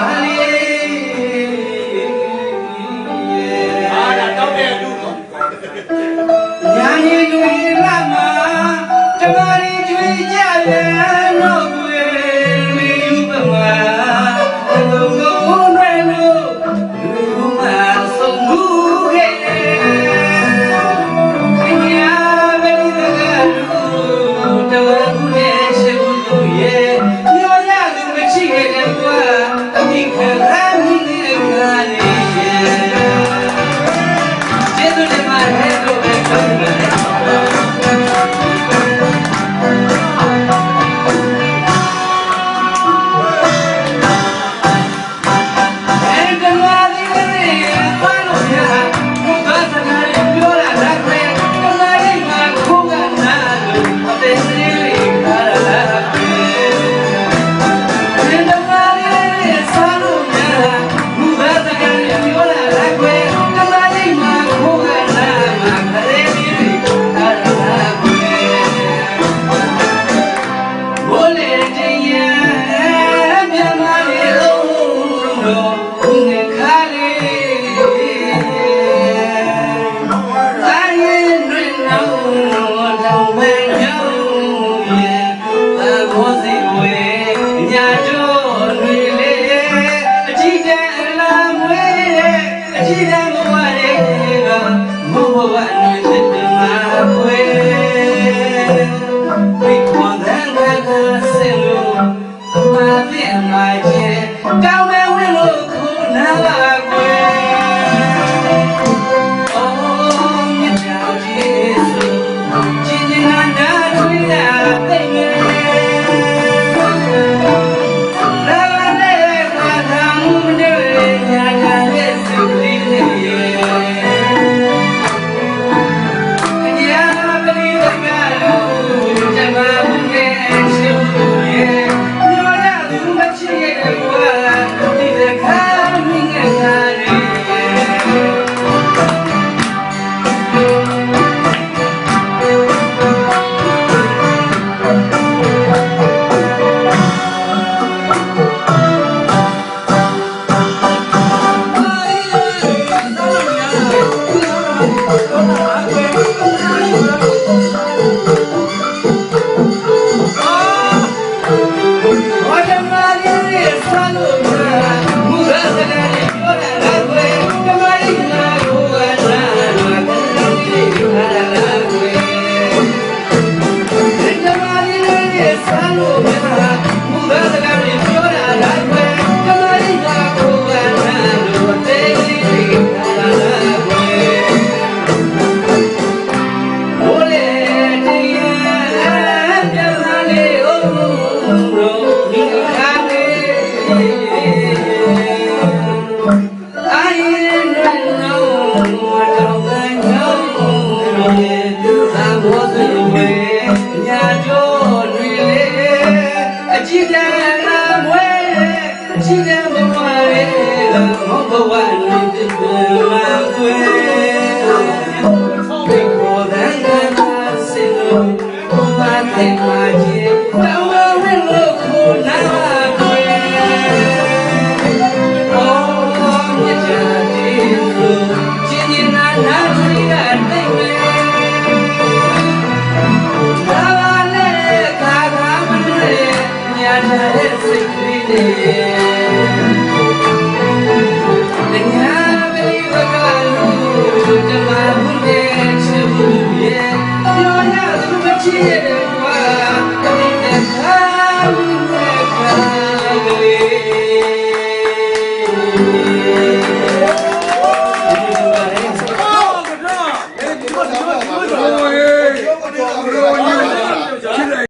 Bahali ကောင်းမဲဝင်လို့ခုနာပါရှိတဲ့ဘဝရဲ့တော့ဘဝနဲ့ပြန်လာတွေ့ဒီကိုယ်တိုင်ကစေလို့ဘဝတဲ့မှာကြီးတော့ဝဲလို့ခုနာတွေ့အော်မြတ်ချာတိသူချင်းချင်းနာနာတွေ့ရတဲ့ဝဲဘာလဲကာသာမနဲ့ညာတဲ့စိတ်ကလေး Yeah.